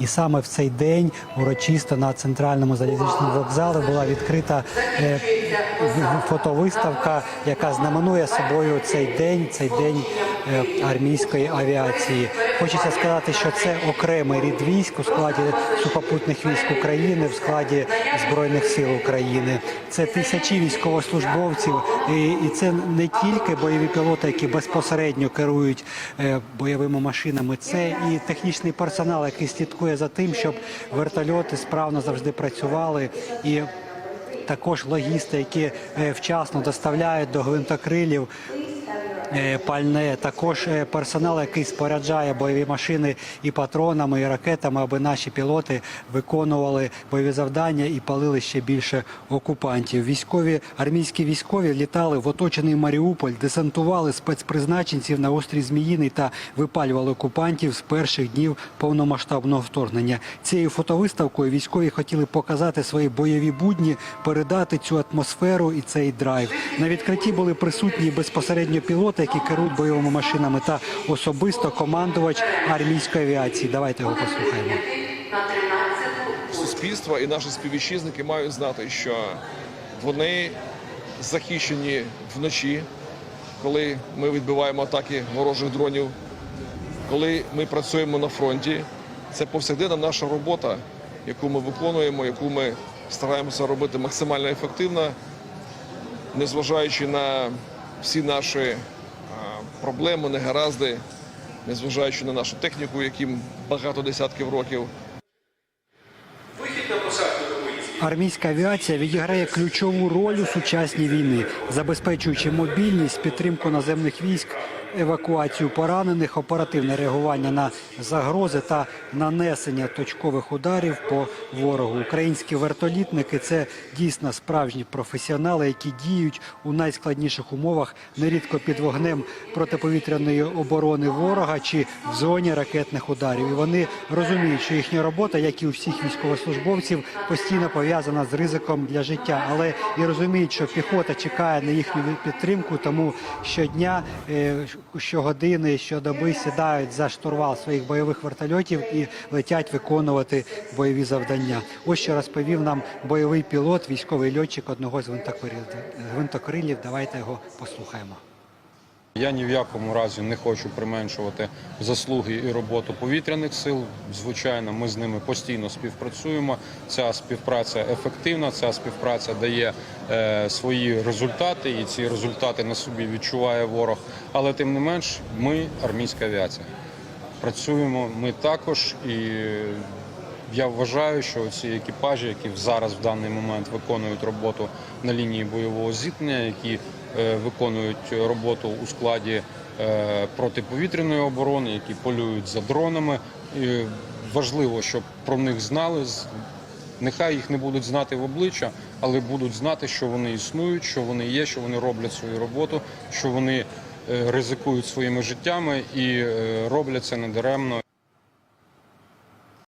І саме в цей день урочисто на центральному залізничному вокзалі була відкрита е, фотовиставка, яка знаменує собою цей день, цей день армійської авіації. Хочеться сказати, що це окремий рід військ у складі сухопутних військ України, в складі збройних сил України. Це тисячі військовослужбовців, і, це не тільки бойові пілоти, які безпосередньо керують е, бойовими машинами. Це і технічний персонал, який слідкує за тим, щоб вертольоти справно завжди працювали і. Також логісти, які е, вчасно доставляють до гвинтокрилів е, пальне, також е, персонал, який споряджає бойові машини і патронами, і ракетами, аби наші пілоти виконували бойові завдання і палили ще більше окупантів. Військові армійські військові літали в оточений Маріуполь, десантували спецпризначенців на острів Зміїний та випалювали окупантів з перших днів повномасштабного вторгнення. Цією фотовиставкою військові хотіли показати свої бойові будні, передати цю атмосферу і цей драйв. На відкритті були присутні безпосередньо пілоти, які керують бойовими машинами, та особисто командувач армійської авіації. Давайте його послухаємо. суспільство і наші співвітчизники мають знати, що вони захищені вночі, коли ми відбиваємо атаки ворожих дронів, коли ми працюємо на фронті. Це повсякденна наша робота, яку ми виконуємо, яку ми стараємося робити максимально ефективно, незважаючи на всі наші проблеми, негаразди, незважаючи на нашу техніку, яким багато десятків років. Армійська авіація відіграє ключову роль у сучасній війни, забезпечуючи мобільність, підтримку наземних військ, евакуацію поранених, оперативне реагування на загрози та нанесення точкових ударів по ворогу. Українські вертолітники це дійсно справжні професіонали, які діють у найскладніших умовах, нерідко під вогнем протиповітряної оборони ворога чи в зоні ракетних ударів. І вони розуміють, що їхня робота, як і у всіх військовослужбовців, постійно пов'язана з ризиком для життя, але і розуміють, що піхота чекає на їхню підтримку, тому щодня, е, щогодини, щодоби сідають за штурвал своїх бойових вертольотів і летять виконувати бойові завдання. Ось що розповів нам бойовий пілот, військовий льотчик одного з гвинтокрилів. Давайте його послухаємо. Я ні в якому разі не хочу применшувати заслуги і роботу повітряних сил. Звичайно, ми з ними постійно співпрацюємо. Ця співпраця ефективна, ця співпраця дає е, свої результати, і ці результати на собі відчуває ворог. Але тим не менш, ми армійська авіація. Працюємо ми також, і я вважаю, що ці екіпажі, які зараз в даний момент виконують роботу на лінії бойового зіткнення, які е, виконують роботу у складі е, протиповітряної оборони, які полюють за дронами. І важливо, щоб про них знали. Нехай їх не будуть знати в обличчя, але будуть знати, що вони існують, що вони є, що вони роблять свою роботу, що вони е, ризикують своїми життями і роблять це недаремно.